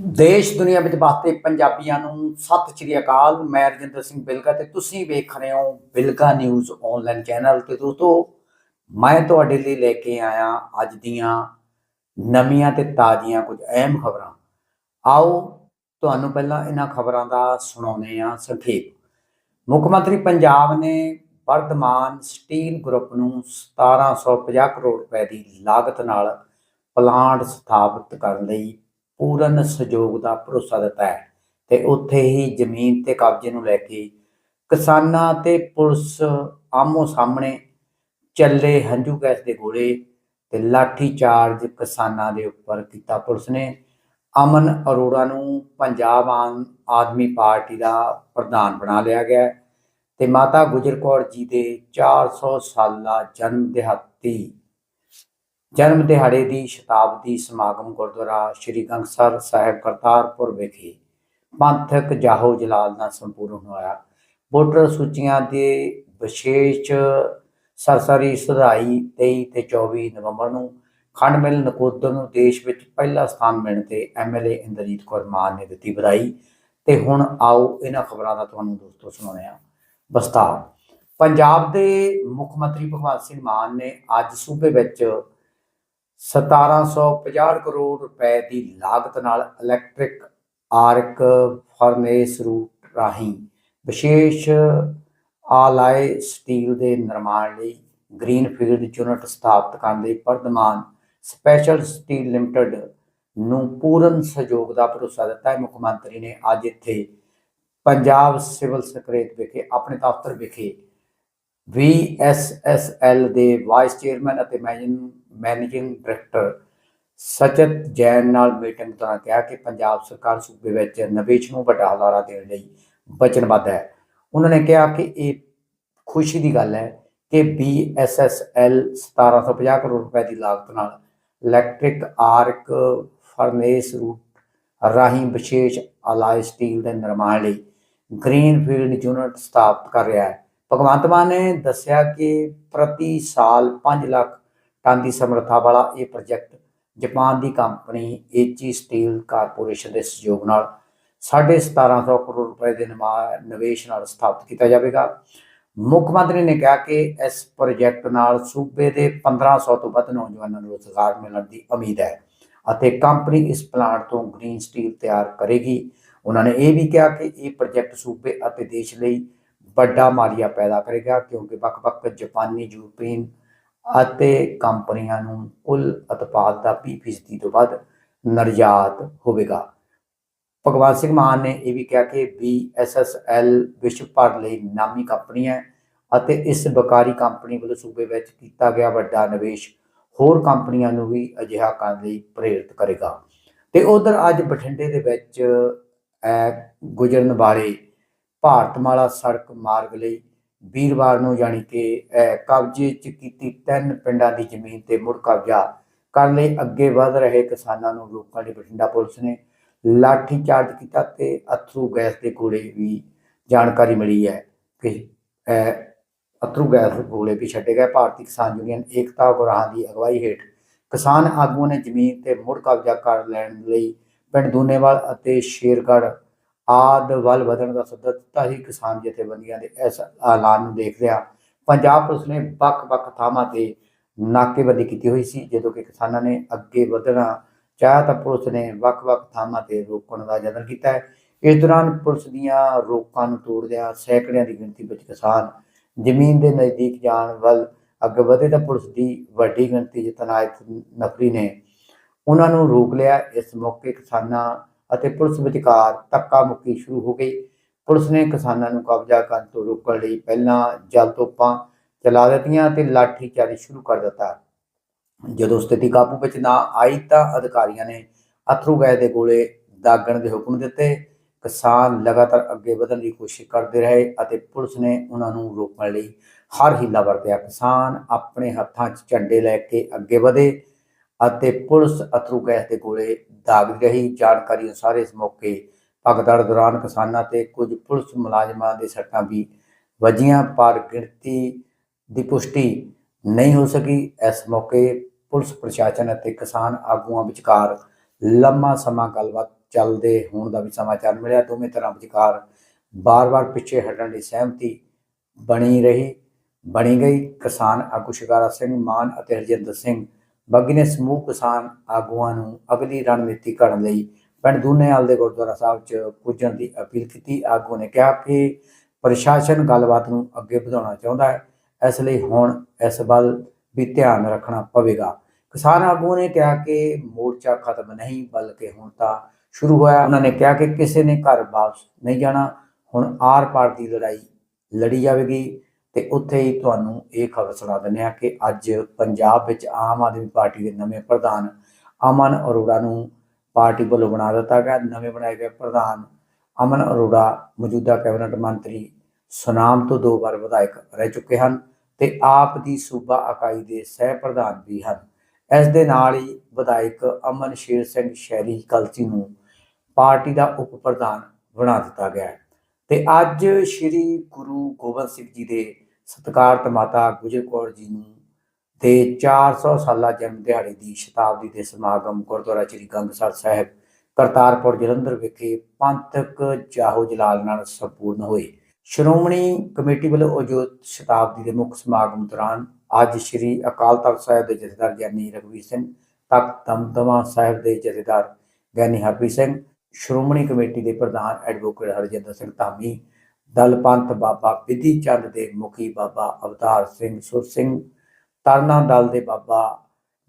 ਦੇਸ਼, ਦੁਨੀਆ ਵਿੱਚ ਵਸਦੇ ਪੰਜਾਬੀਆਂ ਨੂੰ ਸਤਿ ਸ਼੍ਰੀ ਅਕਾਲ। ਮੈਂ ਰਜਿੰਦਰ ਸਿੰਘ ਬਿਲਗਾ ਤੇ ਤੁਸੀਂ ਵੇਖ ਰਹੇ ਹੋ ਬਿਲਗਾ ਨਿਊਜ਼ ਆਨਲਾਈਨ ਚੈਨਲ ਤੇ ਦੋਸਤੋ, ਮੈਂ ਤੁਹਾਡੇ ਲਈ ਲੈ ਕੇ ਆਇਆ ਅੱਜ ਦੀਆਂ ਨਵੀਆਂ ਤੇ ਤਾਜ਼ੀਆਂ ਕੁਝ ਅਹਿਮ ਖਬਰਾਂ। ਆਓ, ਤੁਹਾਨੂੰ ਪਹਿਲਾਂ ਇਹਨਾਂ ਖਬਰਾਂ ਦਾ ਸੁਣਾਉਂਦੇ ਆ ਸੰਖੇਪ। ਮੁੱਖ ਮੰਤਰੀ ਪੰਜਾਬ ਨੇ ਵਰਧਮਾਨ ਸਟੀਲ ਗਰੁੱਪ ਨੂੰ 1750 ਕਰੋੜ ਰੁਪਏ ਦੀ ਲਾਗਤ ਨਾਲ ਪਲਾਂਟ ਸਥਾਪਿਤ ਕਰਨ ਲਈ ਪੂਰਨ ਸਹਿਯੋਗ ਦਾ ਭਰੋਸਾ ਦਿੱਤਾ ਹੈ ਤੇ ਉੱਥੇ ਹੀ ਜ਼ਮੀਨ ਤੇ ਕਬਜ਼ੇ ਨੂੰ ਲੈ ਕੇ ਕਿਸਾਨਾਂ ਤੇ ਪੁਲਿਸ ਆਮੋ ਸਾਹਮਣੇ ਚੱਲੇ ਹੰਝੂ ਗੈਸ ਦੇ ਗੋਲੇ ਤੇ ਲਾਠੀ ਚਾਰਜ ਕਿਸਾਨਾਂ ਦੇ ਉੱਪਰ ਕੀਤਾ ਪੁਲਿਸ ਨੇ। ਅਮਨ ਅਰੋੜਾ ਨੂੰ ਪੰਜਾਬ ਆਮ ਆਦਮੀ ਪਾਰਟੀ ਦਾ ਪ੍ਰਧਾਨ ਬਣਾ ਲਿਆ ਗਿਆ ਹੈ ਤੇ ਮਾਤਾ ਗੁਜਰ ਕੌਰ ਜੀ ਦੇ 400 ਸਾਲਾ ਜਨਮ ਦਿਹਾਤੀ ਜਨਮ ਦਿਹਾੜੇ ਦੀ ਸ਼ਤਾਬਦੀ ਸਮਾਗਮ ਗੁਰਦੁਆਰਾ ਸ਼੍ਰੀ ਗੰਗਸਰ ਸਾਹਿਬ ਕਰਤਾਰਪੁਰ ਵਿਖੇ ਪੰਥਕ ਜਾਹੋ ਜਲਾਲ ਨਾਲ ਸੰਪੂਰਨ ਹੋਇਆ। ਵੋਟਰ ਸੂਚੀਆਂ ਦੇ ਵਿਸ਼ੇਸ਼ ਸਰਸਰੀ ਸੁਧਾਈ 23 ਤੇ 24 ਨਵੰਬਰ ਨੂੰ ਖੰਡ ਮਿਲ ਨਕੋਦਰ ਨੂੰ ਦੇਸ਼ ਵਿੱਚ ਪਹਿਲਾ ਸਥਾਨ ਮਿਲਣ ਤੇ ਐਮਐਲਏ ਇੰਦਰਜੀਤ ਕੌਰ ਮਾਨ ਨੇ ਦਿੱਤੀ ਵਧਾਈ। ਤੇ ਹੁਣ ਆਓ ਇਹਨਾਂ ਖਬਰਾਂ ਦਾ ਤੁਹਾਨੂੰ ਦੋਸਤੋ ਸੁਣਾਉਂਦੇ ਹਾਂ। ਵਿਸਤਾਰ ਪੰਜਾਬ ਦੇ ਮੁੱਖ ਮੰਤਰੀ ਭਗਵੰਤ ਸਿੰਘ ਮਾਨ ਨੇ ਅੱਜ ਸੂਬੇ ਵਿੱਚ 1750 ਕਰੋੜ ਰੁਪਏ ਦੀ ਲਾਗਤ ਨਾਲ ਇਲੈਕਟ੍ਰਿਕ ਆਰਕ ਫਰਨੇਸ ਰੂਟ ਰਾਹੀਂ ਵਿਸ਼ੇਸ਼ ਆਲਾਏ ਸਟੀਲ ਦੇ ਨਿਰਮਾਣ ਲਈ ਗ੍ਰੀਨਫੀਲਡ ਯੂਨਿਟ ਸਥਾਪਿਤ ਕਰਨ ਲਈ ਵਰਧਮਾਨ ਸਪੈਸ਼ਲ ਸਟੀਲ ਲਿਮਟਿਡ ਨੂੰ ਪੂਰਨ ਸਹਿਯੋਗ ਦਾ ਭਰੋਸਾ ਦਿੱਤਾ ਹੈ। ਮੁੱਖ ਮੰਤਰੀ ਨੇ ਅੱਜ ਇੱਥੇ ਪੰਜਾਬ ਸਿਵਲ ਸਕੱਤਰੇਤ ਵਿਖੇ, ਆਪਣੇ ਦਫ਼ਤਰ ਵਿਖੇ VSSL ਦੇ ਵਾਈਸ ਚੇਅਰਮੈਨ ਅਤੇ ਮੈਨੇਜਿੰਗ ਡਾਇਰੈਕਟਰ ਸਚਤ ਜੈਨ ਨਾਲ ਮੀਟਿੰਗ ਦੌਰਾਨ ਕਿਹਾ ਕਿ ਪੰਜਾਬ ਸਰਕਾਰ ਸੂਬੇ ਵਿੱਚ ਨਿਵੇਸ਼ ਨੂੰ ਵੱਡਾ ਹੁਲਾਰਾ ਦੇਣ ਲਈ ਵਚਨਬੱਧ ਹੈ। ਉਹਨਾਂ ਨੇ ਕਿਹਾ ਕਿ ਇਹ ਖੁਸ਼ੀ ਦੀ ਗੱਲ ਹੈ ਕਿ BSSL 1750 ਕਰੋੜ ਰੁਪਏ ਦੀ ਲਾਗਤ ਨਾਲ ਇਲੈਕਟ੍ਰਿਕ ਆਰਕ ਫਰਨੇਸ ਰੂਟ ਰਾਹੀਂ ਵਿਸ਼ੇਸ਼ ਅਲਾਈ ਸਟੀਲ ਦੇ ਨਿਰਮਾਣ ਲਈ ਗ੍ਰੀਨਫੀਲਡ ਯੂਨਿਟ ਸਥਾਪਿਤ ਕਰ ਰਿਹਾ ਹੈ। ਭਗਵੰਤ ਮਾਨ ਨੇ ਦੱਸਿਆ ਕਿ ਪ੍ਰਤੀ ਸਾਲ 5 ਲੱਖ ਟਨ ਦੀ ਸਮਰੱਥਾ ਵਾਲਾ ਇਹ ਪ੍ਰੋਜੈਕਟ ਜਾਪਾਨ ਦੀ ਕੰਪਨੀ ਏਚੀ ਸਟੀਲ ਕਾਰਪੋਰੇਸ਼ਨ ਦੇ ਸਹਿਯੋਗ ਨਾਲ 1750 ਕਰੋੜ ਰੁਪਏ ਦੇ ਨਿਮਾ- ਨਿਵੇਸ਼ ਨਾਲ ਸਥਾਪਿਤ ਕੀਤਾ ਜਾਵੇਗਾ। ਮੁੱਖ ਮੰਤਰੀ ਨੇ ਕਿਹਾ ਕਿ ਇਸ ਪ੍ਰੋਜੈਕਟ ਨਾਲ ਸੂਬੇ ਦੇ 1500 ਤੋਂ ਵੱਧ ਨੌਜਵਾਨਾਂ ਨੂੰ ਰੋਜ਼ਗਾਰ ਮਿਲਣ ਦੀ ਉਮੀਦ ਹੈ ਅਤੇ ਕੰਪਨੀ ਇਸ ਪਲਾਂਟ ਤੋਂ ਗ੍ਰੀਨ ਸਟੀਲ ਤਿਆਰ ਕਰੇਗੀ। ਉਹਨਾਂ ਨੇ ਇਹ ਵੀ ਕਿਹਾ ਕਿ ਇਹ ਪ੍ਰੋਜੈਕਟ ਸੂਬੇ ਅਤੇ ਦੇਸ਼ ਲਈ ਵੱਡਾ ਮਾਲੀਆ ਪੈਦਾ ਕਰੇਗਾ ਕਿਉਂਕਿ ਵੱਖ-ਵੱਖ ਜਾਪਾਨੀ, ਯੂਰਪੀਨ ਅਤੇ ਕੰਪਨੀਆਂ ਨੂੰ ਕੁੱਲ ਉਤਪਾਦ ਦਾ 20% ਤੋਂ ਵੱਧ ਨਿਰਯਾਤ ਹੋਵੇਗਾ। ਭਗਵਾਨ ਸਿੰਘ ਮਾਨ ਨੇ ਇਹ ਵੀ ਕਿਹਾ ਕਿ BSSL ਵਿਸ਼ਵ ਭਰ ਲਈ ਨਾਮੀ ਕੰਪਨੀ ਹੈ ਅਤੇ ਇਸ ਵਕਾਰੀ ਕੰਪਨੀ ਵੱਲੋਂ ਸੂਬੇ ਵਿੱਚ ਕੀਤਾ ਗਿਆ ਵੱਡਾ ਨਿਵੇਸ਼ ਹੋਰ ਕੰਪਨੀਆਂ ਨੂੰ ਵੀ ਅਜਿਹਾ ਕਰਨ ਲਈ ਪ੍ਰੇਰਿਤ ਕਰੇਗਾ। ਤੇ ਉਧਰ ਅੱਜ ਬਠਿੰਡੇ ਦੇ ਵਿੱਚ ਗੁਜਰਨ ਵਾਲੇ ਭਾਰਤਮਾਲਾ ਸੜਕ ਮਾਰਗ ਲਈ ਵੀਰਵਾਰ ਨੂੰ ਯਾਨੀ ਕਿ ਅਹ, ਕਬਜ਼ੇ 'ਚ ਕੀਤੀ ਤਿੰਨ ਪਿੰਡਾਂ ਦੀ ਜ਼ਮੀਨ ਤੇ ਮੁੜ ਕਬਜ਼ਾ ਕਰਨ ਲਈ ਅੱਗੇ ਵਧ ਰਹੇ ਕਿਸਾਨਾਂ ਨੂੰ ਰੋਕਣ ਲਈ ਬਠਿੰਡਾ ਪੁਲਿਸ ਨੇ ਲਾਠੀ ਚਾਰਜ ਕੀਤਾ ਤੇ ਅਥਰੂ ਗੈਸ ਦੇ ਗੋਲੇ ਵੀ ਜਾਣਕਾਰੀ ਮਿਲੀ ਹੈ ਕਿ ਅਹ, ਅਥਰੂ ਗੈਸ ਗੋਲੇ ਵੀ ਛੱਡੇ ਗਏ। ਭਾਰਤੀ ਕਿਸਾਨ ਯੂਨੀਅਨ ਏਕਤਾ ਗੁਰਾਹਾਂ ਦੀ ਅਗਵਾਈ ਹੇਠ ਕਿਸਾਨ ਆਗੂਆਂ ਨੇ ਜ਼ਮੀਨ ਤੇ ਮੁੜ ਕਬਜ਼ਾ ਕਰ ਲੈਣ ਲਈ ਪਿੰਡ ਦੂਨੇਵਾਲ ਅਤੇ ਸ਼ੇਰਗੜ੍ਹ ਆਦ ਵੱਲ ਵਧਣ ਦਾ ਸੱਦਾ ਦਿੱਤਾ ਹੀ ਕਿਸਾਨ ਜਥੇਬੰਦੀਆਂ ਦੇ ਇਸ ਐਲਾਨ ਨੂੰ ਦੇਖਦਿਆਂ ਪੰਜਾਬ ਪੁਲਿਸ ਨੇ ਵੱਖ-ਵੱਖ ਥਾਵਾਂ ਤੇ ਨਾਕੇਬੰਦੀ ਕੀਤੀ ਹੋਈ ਸੀ। ਜਦੋਂ ਕਿ ਕਿਸਾਨਾਂ ਨੇ ਅੱਗੇ ਵਧਣਾ ਚਾਹਿਆ ਤਾਂ ਪੁਲਿਸ ਨੇ ਵੱਖ-ਵੱਖ ਥਾਵਾਂ ਤੇ ਰੋਕਣ ਦਾ ਯਤਨ ਕੀਤਾ। ਹੈ ਇਸ ਦੌਰਾਨ ਪੁਲਿਸ ਦੀਆਂ ਰੋਕਾਂ ਨੂੰ ਤੋੜਦਿਆਂ ਸੈਂਕੜਿਆਂ ਦੀ ਗਿਣਤੀ ਵਿੱਚ ਕਿਸਾਨ ਜ਼ਮੀਨ ਦੇ ਨਜ਼ਦੀਕ ਜਾਣ ਵੱਲ ਅੱਗੇ ਵਧੇ ਤਾਂ ਪੁਲਿਸ ਦੀ ਵੱਡੀ ਗਿਣਤੀ 'ਚ ਤਨਾਇਤ ਨਫਰੀ ਨੇ ਉਹਨਾਂ ਨੂੰ ਰੋਕ ਲਿਆ। ਇਸ ਮੌਕੇ ਕਿਸਾਨਾਂ ਅਤੇ ਪੁਲਿਸ ਵਿਚਕਾਰ ਧੱਕਾ ਮੁੱਕੀ ਸ਼ੁਰੂ ਹੋ ਗਈ। ਪੁਲਿਸ ਨੇ ਕਿਸਾਨਾਂ ਨੂੰ ਕਬਜ਼ਾ ਕਰਨ ਤੋਂ ਰੋਕਣ ਲਈ ਪਹਿਲਾਂ ਜਲ ਤੋਪਾਂ ਚਲਾ ਦਿੱਤੀਆਂ ਤੇ ਲਾਠੀ ਚਾਰਜ ਸ਼ੁਰੂ ਕਰ ਦਿੱਤਾ। ਜਦੋਂ ਸਥਿਤੀ ਕਾਬੂ ਵਿੱਚ ਨਾ ਆਈ ਤਾਂ ਅਧਿਕਾਰੀਆਂ ਨੇ ਅਥਰੂ ਗੈਸ ਦੇ ਗੋਲੇ ਦਾਗਣ ਦੇ ਹੁਕਮ ਦਿੱਤੇ। ਕਿਸਾਨ ਲਗਾਤਾਰ ਅੱਗੇ ਵਧਣ ਦੀ ਕੋਸ਼ਿਸ਼ ਕਰਦੇ ਰਹੇ ਅਤੇ ਪੁਲਿਸ ਨੇ ਉਹਨਾਂ ਨੂੰ ਰੋਕਣ ਲਈ ਹਰ ਹੀਲਾ ਵਰਤਿਆ। ਕਿਸਾਨ ਆਪਣੇ ਹੱਥਾਂ 'ਚ ਝੰਡੇ ਲੈ ਕੇ ਅੱਗੇ ਵਧੇ ਅਤੇ ਪੁਲਿਸ ਅਥਰੂ ਗੈਸ ਦੇ ਗੋਲੇ ਦਾਗ ਰਹੀ ਜਾਣਕਾਰੀ ਅਨੁਸਾਰ ਇਸ ਮੌਕੇ ਭਗਦੜ ਦੌਰਾਨ ਕਿਸਾਨਾਂ ਤੇ ਕੁਝ ਪੁਲਿਸ ਮੁਲਾਜ਼ਮਾਂ ਦੇ ਸੱਟਾਂ ਵੀ ਵੱਜੀਆਂ, ਪਰ ਗਿਣਤੀ ਦੀ ਪੁਸ਼ਟੀ ਨਹੀਂ ਹੋ ਸਕੀ। ਇਸ ਮੌਕੇ ਪੁਲਿਸ ਪ੍ਰਸ਼ਾਸਨ ਅਤੇ ਕਿਸਾਨ ਆਗੂਆਂ ਵਿਚਕਾਰ ਲੰਮਾ ਸਮਾਂ ਗੱਲਬਾਤ ਚੱਲਦੇ ਹੋਣ ਦਾ ਵੀ ਸਮਾਚਾਰ ਮਿਲਿਆ। ਦੋਵੇਂ ਤਰ੍ਹਾਂ ਵਿਚਕਾਰ ਬਾਰ-ਬਾਰ ਪਿੱਛੇ ਹਟਣ ਦੀ ਸਹਿਮਤੀ ਬਣੀ ਰਹੀ, ਬਣੀ ਗਈ। ਕਿਸਾਨ ਆਗੂ ਸ਼ਿਕਾਰਾ ਸਿੰਘ, ਮਾਨ ਅਤੇ ਹਰਜਿੰਦਰ ਸਿੰਘ ਬਾਗੀ ਨੇ ਸਮੂਹ ਕਿਸਾਨ ਆਗੂਆਂ ਨੂੰ ਅਗਲੀ ਰਣਨੀਤੀ ਘੜਨ ਲਈ ਪਿੰਡ ਦੂਨੇਵਾਲ ਦੇ ਗੁਰਦੁਆਰਾ ਸਾਹਿਬ 'ਚ ਪੁੱਜਣ ਦੀ ਅਪੀਲ ਕੀਤੀ। ਆਗੂ ਨੇ ਕਿਹਾ ਕਿ ਪ੍ਰਸ਼ਾਸਨ ਗੱਲਬਾਤ ਨੂੰ ਅੱਗੇ ਵਧਾਉਣਾ ਚਾਹੁੰਦਾ ਹੈ। ਇਸ ਲਈ ਹੁਣ ਇਸ ਵੱਲ ਵੀ ਧਿਆਨ ਰੱਖਣਾ ਪਵੇਗਾ। ਕਿਸਾਨ ਆਗੂ ਨੇ ਕਿਹਾ ਕਿ ਮੋਰਚਾ ਖਤਮ ਨਹੀਂ, ਬਲਕਿ ਹੁਣ ਤਾਂ ਸ਼ੁਰੂ ਹੋਇਆ। ਉਹਨਾਂ ਨੇ ਕਿਹਾ ਕਿ ਕਿਸੇ ਨੇ ਘਰ ਵਾਪਸ ਨਹੀਂ ਜਾਣਾ। ਹੁਣ ਆਰ-ਪਾਰ ਦੀ ਲੜਾਈ ਲੜੀ ਜਾਵੇਗੀ। ਤੇ ਉੱਥੇ ਹੀ ਤੁਹਾਨੂੰ ਇਹ ਖਬਰ ਸੁਣਾ ਦਿੰਦੇ ਹਾਂ ਕਿ ਅੱਜ ਪੰਜਾਬ ਵਿੱਚ ਆਮ ਆਦਮੀ ਪਾਰਟੀ ਦੇ ਨਵੇਂ ਪ੍ਰਧਾਨ ਅਮਨ ਅਰੋੜਾ ਨੂੰ ਪਾਰਟੀ ਵੱਲੋਂ ਬਣਾ ਦਿੱਤਾ ਗਿਆ। ਨਵੇਂ ਬਣਾਏ ਗਏ ਪ੍ਰਧਾਨ ਅਮਨ ਅਰੋੜਾ ਮੌਜੂਦਾ ਕੈਬਨਿਟ ਮੰਤਰੀ ਸੁਨਾਮ ਤੋਂ ਦੋ ਵਾਰ ਵਿਧਾਇਕ ਰਹਿ ਚੁੱਕੇ ਹਨ ਤੇ ਆਪ ਦੀ ਸੂਬਾ ਇਕਾਈ ਦੇ ਸਹਿ ਪ੍ਰਧਾਨ ਵੀ ਹਨ। ਇਸ ਦੇ ਨਾਲ ਹੀ ਵਿਧਾਇਕ ਅਮਨ ਸ਼ੇਰ ਸਿੰਘ ਸ਼ਹਿਰੀ ਕਲਸੀ ਨੂੰ ਪਾਰਟੀ ਦਾ ਉਪ ਪ੍ਰਧਾਨ ਬਣਾ ਦਿੱਤਾ ਗਿਆ ਹੈ। ਤੇ ਅੱਜ ਸ੍ਰੀ ਗੁਰੂ ਗੋਬਿੰਦ ਸਿੰਘ ਜੀ ਦੇ ਸਤਿਕਾਰਤ ਮਾਤਾ ਗੁਜਰ ਕੌਰ ਜੀ ਨੂੰ ਤੇ 400 ਸਾਲਾ ਜਨਮ ਦਿਹਾੜੇ ਦੀ ਸ਼ਤਾਬਦੀ ਦੇ ਸਮਾਗਮ ਗੁਰਦੁਆਰਾ ਸ੍ਰੀ ਗੰਗਸਰ ਸਾਹਿਬ ਕਰਤਾਰਪੁਰ ਜਲੰਧਰ ਵਿਖੇ ਪੰਥਕ ਜਾਹੋ ਜਲਾਲ ਨਾਲ ਸੰਪੂਰਨ ਹੋਏ। ਸ਼੍ਰੋਮਣੀ ਕਮੇਟੀ ਵੱਲੋਂ ਆਯੋਜਿਤ ਸ਼ਤਾਬਦੀ ਦੇ ਮੁੱਖ ਸਮਾਗਮ ਦੌਰਾਨ ਅੱਜ ਸ੍ਰੀ ਅਕਾਲ ਤਖਤ ਸਾਹਿਬ ਦੇ ਜਥੇਦਾਰ ਗਿਆਨੀ ਰਘਵੀਰ ਸਿੰਘ, ਤਖਤ ਦਮਦਮਾ ਸਾਹਿਬ ਦੇ ਜਥੇਦਾਰ ਗਿਆਨੀ ਹਰਪ੍ਰੀਤ ਸਿੰਘ ਸ਼੍ਰੋਮਣੀ ਕਮੇਟੀ ਦੇ ਪ੍ਰਧਾਨ ਐਡਵੋਕੇਟ ਹਰਜਿੰਦਰ ਸਿੰਘ ਧਾਮੀ, ਦਲ ਪੰਥ ਬਾਬਾ ਵਿਧੀ ਚੰਦ ਦੇ ਮੁਖੀ ਬਾਬਾ ਅਵਤਾਰ ਸਿੰਘ ਸੁਰ ਸਿੰਘ, ਤਰਨਾ ਦਲ ਦੇ ਬਾਬਾ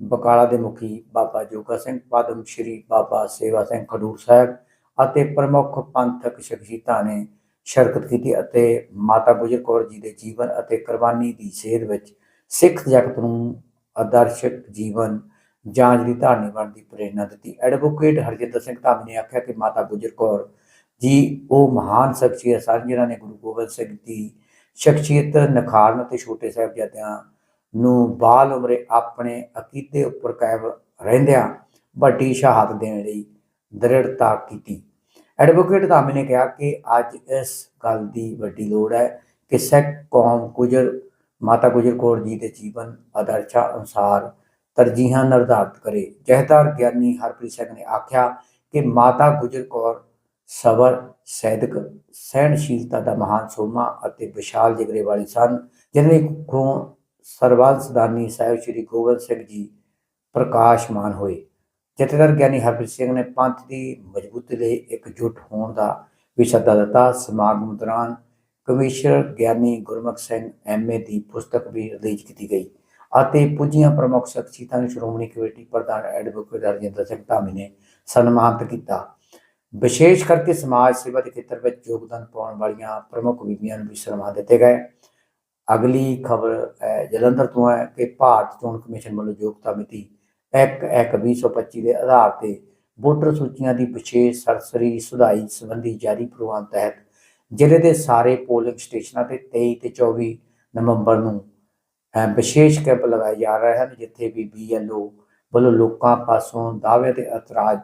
ਬਕਾਲਾ ਦੇ ਮੁਖੀ ਬਾਬਾ ਜੋਗਾ ਸਿੰਘ ਪਦਮ, ਸ਼੍ਰੀ ਬਾਬਾ ਸੇਵਾ ਸਿੰਘ ਖਡੂਰ ਸਾਹਿਬ ਅਤੇ ਪ੍ਰਮੁੱਖ ਪੰਥਕ ਸ਼ਖਸੀਅਤਾਂ ਨੇ ਸ਼ਿਰਕਤ ਕੀਤੀ ਅਤੇ ਮਾਤਾ ਗੁਜਰ ਕੌਰ ਜੀ ਦੇ ਜੀਵਨ ਅਤੇ ਕੁਰਬਾਨੀ ਦੀ ਸੇਧ ਵਿੱਚ ਸਿੱਖ ਜਗਤ ਨੂੰ ਆਦਰਸ਼ਕ ਜੀਵਨ ਜਾਂਚ ਦੀ ਧਾਰਨੀ ਬਣਨ ਦੀ ਪ੍ਰੇਰਣਾ ਦਿੱਤੀ। ਐਡਵੋਕੇਟ ਹਰਜਿੰਦਰ ਸਿੰਘ ਧਾਮੀ ਨੇ ਆਖਿਆ ਕਿ ਮਾਤਾ ਗੁਜਰ ਕੌਰ ਜੀ, ਉਹ ਮਹਾਨ ਸ਼ਖਸੀਅਤ ਸਨ ਜਿਨ੍ਹਾਂ ਨੇ ਗੁਰੂ ਗੋਬਿੰਦ ਸਿੰਘ ਦੀ ਸ਼ਖਸੀਅਤ ਨਿਖਾਰਨ ਅਤੇ ਛੋਟੇ ਸਾਹਿਬਜ਼ਾਦਿਆਂ ਨੂੰ ਬਾਲ ਉਮਰੇ ਆਪਣੇ ਅਕੀਤੇ ਉੱਪਰ ਕਾਇਮ ਰਹਿੰਦਿਆਂ ਵੱਡੀ ਸ਼ਹਾਦਤ ਦੇਣ ਲਈ ਦ੍ਰਿੜਤਾ ਕੀਤੀ। ਐਡਵੋਕੇਟ ਧਾਮੀ ਨੇ ਕਿਹਾ ਕਿ ਅੱਜ ਇਸ ਗੱਲ ਦੀ ਵੱਡੀ ਲੋੜ ਹੈ ਕਿ ਸਿੱਖ ਕੌਮ ਗੁਜਰ, ਮਾਤਾ ਗੁਜਰ ਕੌਰ ਜੀ ਦੇ ਜੀਵਨ ਆਦਰਸ਼ਾਂ ਅਨੁਸਾਰ ਤਰਜੀਹਾਂ ਨਿਰਧਾਰਤ ਕਰੇ। ਜਹਦਾਰ ਗਿਆਨੀ ਹਰਪ੍ਰੀਤ ਸਿੰਘ ਨੇ ਆਖਿਆ ਕਿ ਮਾਤਾ ਗੁਜਰ ਕੌਰ ਸਬਰ ਸੈਦਕ, ਸਹਿਣਸ਼ੀਲਤਾ ਦਾ ਮਹਾਨ ਸੋਮਾ ਅਤੇ ਵਿਸ਼ਾਲ ਜਿਗਰੇ ਵਾਲੀ ਸਨ ਜਿਨ੍ਹਾਂ ਦੀ ਕੋਲੋਂ ਸਰਬੰਸ ਦਾਨੀ ਸਾਹਿਬ ਸ੍ਰੀ ਗੋਬਿੰਦ ਸਿੰਘ ਜੀ ਪ੍ਰਕਾਸ਼ਮਾਨ ਹੋਏ। ਜਥੇਦਾਰ ਗਿਆਨੀ ਹਰਪ੍ਰੀਤ ਸਿੰਘ ਨੇ ਪੰਥ ਦੀ ਮਜ਼ਬੂਤੀ ਲਈ ਇਕਜੁੱਟ ਹੋਣ ਦਾ ਵੀ ਸੱਦਾ ਦਿੱਤਾ। ਸਮਾਗਮ ਦੌਰਾਨ commissioner Giani Gurmukh Singh M A ਦੀ ਪੁਸਤਕ ਵੀ ਰਿਲੀਜ਼ ਕੀਤੀ ਗਈ। ਅਤੇ ਪੁੱਜੀਆਂ ਪ੍ਰਮੁੱਖ ਸ਼ਖਸੀਅਤਾਂ ਨੂੰ ਸ਼੍ਰੋਮਣੀ ਕਮੇਟੀ ਪ੍ਰਧਾਨ ਐਡਵੋਕੇਟ ਹਰਜਿੰਦਰ ਸਿੰਘ ਧਾਮੀ ਨੇ ਸਨਮਾਨਿਤ ਕੀਤਾ। ਵਿਸ਼ੇਸ਼ ਕਰਕੇ ਸਮਾਜ ਸੇਵਾ ਦੇ ਖੇਤਰ ਵਿੱਚ ਯੋਗਦਾਨ ਪਾਉਣ ਵਾਲੀਆਂ ਪ੍ਰਮੁੱਖ ਬੀਬੀਆਂ ਨੂੰ ਵੀ ਸਨਮਾਨ ਦਿੱਤੇ ਗਏ। ਅਗਲੀ ਖਬਰ ਜਲੰਧਰ ਤੋਂ ਹੈ ਕਿ ਭਾਰਤ ਚੋਣ ਕਮਿਸ਼ਨ ਵੱਲੋਂ ਯੋਗਤਾ ਮਿਤੀ 1/1/2025 ਦੇ ਆਧਾਰ ਤੇ ਵੋਟਰ ਸੂਚੀਆਂ ਦੀ ਵਿਸ਼ੇਸ਼ ਸਰਸਰੀ ਸੁਧਾਈ ਸੰਬੰਧੀ ਜਾਰੀ ਪ੍ਰੋਗਰਾਮ ਤਹਿਤ ਜ਼ਿਲ੍ਹੇ ਦੇ ਸਾਰੇ ਪੋਲਿੰਗ ਸਟੇਸ਼ਨਾਂ ਤੇ 23 ਤੇ 24 ਨਵੰਬਰ ਨੂੰ ਵਿਸ਼ੇਸ਼ ਕੈਂਪ ਲਗਾਏ ਜਾ ਰਹੇ ਹਨ, ਜਿੱਥੇ ਵੀ ਬੀਐਲਓ ਵੱਲੋਂ ਲੋਕਾਂ ਪਾਸੋਂ ਦਾਅਵੇ ਤੇ ਇਤਰਾਜ਼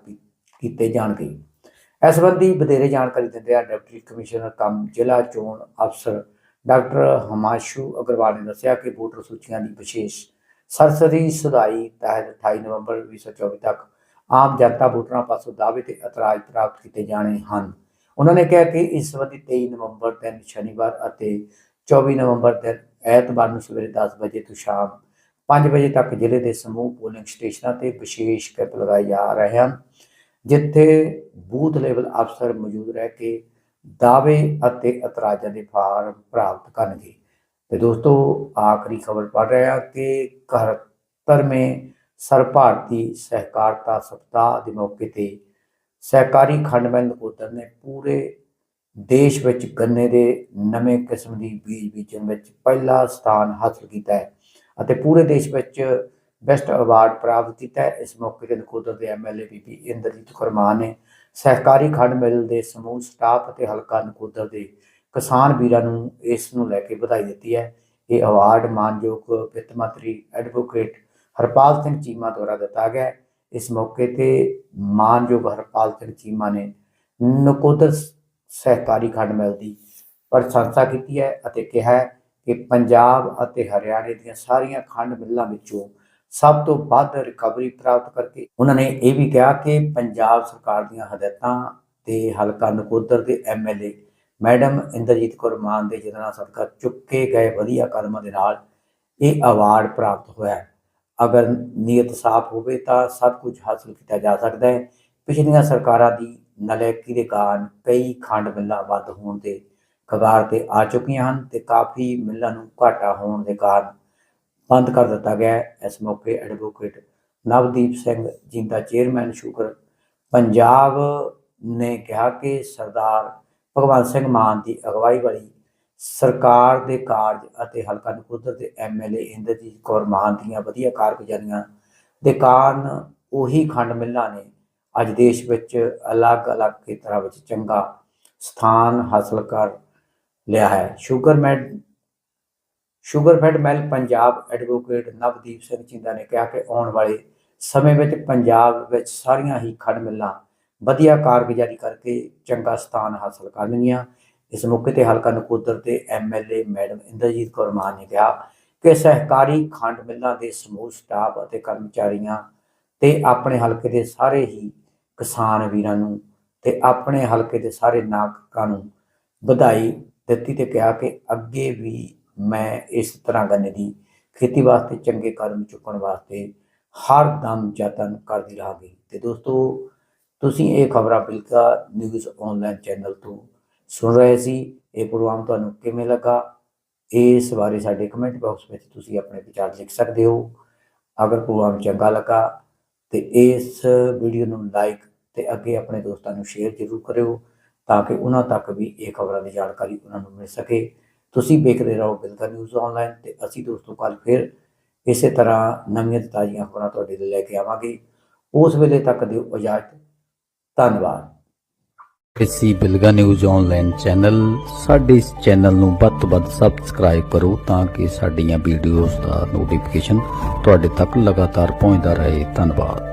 ਕੀਤੇ ਜਾਣਗੇ। ਇਸ ਸੰਬੰਧੀ ਵਧੇਰੇ ਜਾਣਕਾਰੀ ਦਿੰਦੇ ਆ ਡਿਪਟੀ ਕਮਿਸ਼ਨਰ ਕੰਮ ਜ਼ਿਲ੍ਹਾ ਚੋਣ ਅਫਸਰ ਡਾਕਟਰ ਹਮਾਸ਼ੂ ਅਗਰਵਾਲ ਨੇ ਦੱਸਿਆ ਕਿ ਵੋਟਰ ਸੂਚੀਆਂ ਦੀ ਵਿਸ਼ੇਸ਼ ਸਰਸਰੀ ਸੁਧਾਈ ਤਹਿਤ 28 ਨਵੰਬਰ 2024 ਤੱਕ ਆਮ ਜਨਤਾ ਵੋਟਰਾਂ ਪਾਸੋਂ ਦਾਅਵੇ ਤੇ ਇਤਰਾਜ਼ ਪ੍ਰਾਪਤ ਕੀਤੇ ਜਾਣੇ ਹਨ। ਉਹਨਾਂ ਨੇ ਕਿਹਾ ਕਿ ਇਸ ਸੰਬੰਧੀ 23 ਨਵੰਬਰ ਦਿਨ ਸ਼ਨੀਵਾਰ ਅਤੇ 24 ਨਵੰਬਰ ਦਿਨ ਐਤਵਾਰ ਨੂੰ ਸਵੇਰੇ 10 ਵਜੇ ਤੋਂ ਸ਼ਾਮ 5 ਵਜੇ ਤੱਕ ਜ਼ਿਲ੍ਹੇ ਦੇ ਸਮੂਹ ਪੋਲਿੰਗ ਸਟੇਸ਼ਨਾਂ ਤੇ ਵਿਸ਼ੇਸ਼ ਕੈਂਪ ਲਗਾਏ ਜਾ ਰਹੇ ਹਨ, ਜਿੱਥੇ ਬੂਥ ਲੈਵਲ ਅਫਸਰ ਮੌਜੂਦ ਰਹਿ ਕੇ ਦਾਅਵੇ ਅਤੇ ਇਤਰਾਜ਼ਾਂ ਦੇ ਫਾਰਮ ਪ੍ਰਾਪਤ ਕਰਨਗੇ। ਤੇ ਦੋਸਤੋ, ਆਖਰੀ ਖਬਰ ਪੜ ਰਹੇ ਹਾਂ ਕਿ 71ਵੇਂ ਸਰ ਭਾਰਤੀ ਸਹਿਕਾਰਤਾ ਸਪਤਾਹ ਦੇ ਮੌਕੇ ਤੇ ਸਹਿਕਾਰੀ ਖੰਡ ਮਿਲ ਨਕੋਦਰ ਨੇ ਪੂਰੇ ਦੇਸ਼ ਵਿੱਚ ਗੰਨੇ ਦੇ ਨਵੇਂ ਕਿਸਮ ਦੀ ਬੀਜ ਬੀਜਣ ਵਿੱਚ ਪਹਿਲਾ ਸਥਾਨ ਹਾਸਲ ਕੀਤਾ ਹੈ ਅਤੇ ਪੂਰੇ ਦੇਸ਼ ਵਿੱਚ ਬੈਸਟ ਅਵਾਰਡ ਪ੍ਰਾਪਤ ਕੀਤਾ ਹੈ। ਇਸ ਮੌਕੇ ਤੇ ਨਕੋਦਰ ਦੇ ਐਮਐਲਏ ਬੀਬੀ ਇੰਦਰਜੀਤ ਖਰਮਾਨ ਨੇ ਸਹਿਕਾਰੀ ਖੰਡ ਮਿਲ ਦੇ ਸਮੂਹ ਸਟਾਫ ਅਤੇ ਹਲਕਾ ਨਕੋਦਰ ਦੇ ਕਿਸਾਨ ਵੀਰਾਂ ਨੂੰ ਇਸ ਨੂੰ ਲੈ ਕੇ ਵਧਾਈ ਦਿੱਤੀ ਹੈ। ਇਹ ਅਵਾਰਡ ਮਾਨਯੋਗ ਵਿੱਤ ਮੰਤਰੀ ਐਡਵੋਕੇਟ ਹਰਪਾਲ ਸਿੰਘ ਚੀਮਾ ਦੁਆਰਾ ਦਿੱਤਾ ਗਿਆ ਇਸ ਮੌਕੇ ਤੇ ਮਾਨਯੋਗ ਹਰਪਾਲ ਸਿੰਘ ਚੀਮਾ ਨੇ ਨਕੋਦਰ ਸਹਿਕਾਰੀ ਖੰਡ ਮਿਲ ਦੀ ਪ੍ਰਸ਼ੰਸਾ ਕੀਤੀ ਹੈ ਅਤੇ ਕਿਹਾ ਕਿ ਪੰਜਾਬ ਅਤੇ ਹਰਿਆਣੇ ਦੀਆਂ ਸਾਰੀਆਂ ਖੰਡ ਮਿੱਲਾਂ ਵਿੱਚੋਂ ਸਭ ਤੋਂ ਵੱਧ ਰਿਕਵਰੀ ਪ੍ਰਾਪਤ ਕਰਕੇ ਉਹਨਾਂ ਨੇ ਇਹ ਵੀ ਕਿਹਾ ਕਿ ਪੰਜਾਬ ਸਰਕਾਰ ਦੀਆਂ ਹਦਾਇਤਾਂ ਤੇ ਹਲਕਾ ਨਕੋਦਰ ਦੇ ਐਮਐਲਏ ਮੈਡਮ ਇੰਦਰਜੀਤ ਕੌਰ ਮਾਨ ਦੇ ਜਿਹਨਾਂ ਸਦਕਾ ਚੁੱਕੇ ਗਏ ਵਧੀਆ ਕਦਮਾਂ ਦੇ ਨਾਲ ਇਹ ਅਵਾਰਡ ਪ੍ਰਾਪਤ ਹੋਇਆ ਅਗਰ ਨੀਅਤ ਸਾਫ਼ ਹੋਵੇ ਤਾਂ ਸਭ ਕੁਝ ਹਾਸਲ ਕੀਤਾ ਜਾ ਸਕਦਾ ਹੈ। ਪਿਛਲੀਆਂ ਸਰਕਾਰਾਂ ਦੀ ਨਲੈਕੀ ਦੇ ਕਾਰਨ ਕਈ ਖੰਡ ਮਿੱਲਾਂ ਵੱਧ ਹੋਣ ਦੇ ਕਗਾਰ ਤੇ ਆ ਚੁੱਕੀਆਂ ਹਨ ਤੇ ਕਾਫੀ ਮਿੱਲਾਂ ਨੂੰ ਘਾਟਾ ਹੋਣ ਦੇ ਕਾਰਨ ਬੰਦ ਕਰ ਦਿੱਤਾ ਗਿਆ ਇਸ ਮੌਕੇ ਐਡਵੋਕੇਟ ਨਵਦੀਪ ਸਿੰਘ, ਜਿੰਦਾ ਚੇਅਰਮੈਨ ਸ਼ੂਗਰ ਪੰਜਾਬ ਨੇ ਕਿਹਾ ਕਿ ਸਰਦਾਰ ਭਗਵੰਤ ਸਿੰਘ ਮਾਨ ਦੀ ਅਗਵਾਈ ਵਾਲੀ ਸਰਕਾਰ ਦੇ ਕਾਰਜ ਅਤੇ ਹਲਕਾ ਨਕੋਦਰ ਦੇ ਐਮਐਲਏ ਇੰਦਰਜੀਤ ਕੌਰ ਮਾਨ ਦੀਆਂ ਵਧੀਆ ਕਾਰਗੁਜ਼ਾਰੀਆਂ ਦੇ ਕਾਰਨ ਉਹੀ ਖੰਡ ਮਿੱਲਾਂ ਨੇ ਅੱਜ ਦੇਸ਼ ਵਿੱਚ ਅਲੱਗ-ਅਲੱਗ ਖੇਤਰਾਂ ਵਿੱਚ ਚੰਗਾ ਸਥਾਨ ਹਾਸਲ ਕਰ ਲਿਆ ਹੈ। ਸ਼ੂਗਰ ਮੈਡ ਸ਼ੂਗਰਫੈਡ ਮੈਲ ਪੰਜਾਬ ਐਡਵੋਕੇਟ ਨਵਦੀਪ ਸਿੰਘ ਚਿੰਦਾ ਨੇ ਕਿਹਾ ਕਿ ਆਉਣ ਵਾਲੇ ਸਮੇਂ ਵਿੱਚ ਪੰਜਾਬ ਵਿੱਚ ਸਾਰੀਆਂ ਹੀ ਖੰਡ ਮਿੱਲਾਂ ਵਧੀਆ ਕਾਰਗੁਜ਼ਾਰੀ ਕਰਕੇ ਚੰਗਾ ਸਥਾਨ ਹਾਸਲ ਕਰਨਗੀਆਂ। ਇਸ ਮੌਕੇ ਤੇ ਹਲਕਾ ਨਕੋਦਰ ਦੇ ਐਮਐਲਏ ਮੈਡਮ ਇੰਦਰਜੀਤ ਕੌਰ ਮਾਨ ਨੇ ਕਿਹਾ ਕਿ ਸਹਿਕਾਰੀ ਖੰਡ ਮਿੱਲਾਂ ਦੇ ਸਮੂਹ, ਸਟਾਫ ਅਤੇ ਕਰਮਚਾਰੀਆਂ ਤੇ ਆਪਣੇ ਹਲਕੇ ਦੇ ਸਾਰੇ ਹੀ ਕਿਸਾਨ ਵੀਰਾਂ ਨੂੰ ਤੇ ਆਪਣੇ ਹਲਕੇ ਦੇ ਸਾਰੇ ਨਾਗਰਿਕਾਂ ਨੂੰ ਵਧਾਈ ਦਿੱਤੀ ਤੇ ਕਿਹਾ ਕਿ ਅੱਗੇ ਵੀ ਮੈਂ ਇਸ ਤਰ੍ਹਾਂ ਗੰਨੇ ਦੀ ਖੇਤੀ ਵਾਸਤੇ ਚੰਗੇ ਕਦਮ ਚੁੱਕਣ ਵਾਸਤੇ ਹਰ ਦਮ ਯਤਨ ਕਰਦੀ ਰਹਾਂਗੀ। ਤੇ ਦੋਸਤੋ, ਤੁਸੀਂ ਇਹ ਖਬਰਾਂ ਬਿਲਕਾ ਨਿਊਜ਼ ਆਨਲਾਈਨ ਚੈਨਲ ਤੋਂ ਸੁਣ ਰਹੇ ਸੀ। ਇਹ ਪ੍ਰੋਗਰਾਮ ਤੁਹਾਨੂੰ ਕਿਵੇਂ ਲੱਗਾ? ਇਸ ਬਾਰੇ ਸਾਡੇ ਕਮੈਂਟ ਬਾਕਸ ਵਿੱਚ ਤੁਸੀਂ ਆਪਣੇ ਵਿਚਾਰ ਲਿਖ ਸਕਦੇ ਹੋ। ਅਗਰ ਪ੍ਰੋਗਰਾਮ ਚੰਗਾ ਲੱਗਾ ਤੇ ਇਸ ਵੀਡੀਓ ਨੂੰ ਲਾਈਕ ਤੇ ਅੱਗੇ ਆਪਣੇ ਦੋਸਤਾਂ ਨੂੰ ਸ਼ੇਅਰ ਜ਼ਰੂਰ ਕਰਿਓ ਤਾਂ ਕਿ ਉਹਨਾਂ ਤੱਕ ਵੀ ਇਹ ਖਬਰਾਂ ਦੀ ਜਾਣਕਾਰੀ ਉਹਨਾਂ ਨੂੰ ਮਿਲ ਸਕੇ। ਤੁਸੀਂ ਵੇਖਦੇ ਰਹੋ ਬਿਲਕਾ ਨਿਊਜ਼ ਆਨਲਾਈਨ ਤੇ ਅਸੀਂ ਦੋਸਤੋ ਕੱਲ ਫਿਰ ਇਸੇ ਤਰ੍ਹਾਂ ਨਵੀਆਂ ਤਾਜ਼ੀਆਂ ਖਬਰਾਂ ਤੁਹਾਡੇ ਲਈ ਲੈ ਕੇ ਆਵਾਂਗੇ। ਉਸ ਵੇਲੇ ਤੱਕ ਦਿਓ ਇਜਾਜ਼ਤ। ਧੰਨਵਾਦ। ਕਿਸੀ ਬਿਲਗਾ ਨਿਊਜ਼ ਆਨਲਾਈਨ ਚੈਨਲ ਸਾਡੇ ਇਸ ਚੈਨਲ ਨੂੰ ਵੱਧ ਤੋਂ ਵੱਧ ਸਬਸਕ੍ਰਾਈਬ ਕਰੋ ਤਾਂ ਕਿ ਸਾਡੀਆਂ ਵੀਡੀਓਜ਼ ਦਾ ਨੋਟੀਫਿਕੇਸ਼ਨ ਤੁਹਾਡੇ ਤੱਕ ਲਗਾਤਾਰ ਪਹੁੰਚਦਾ ਰਹੇ। ਧੰਨਵਾਦ।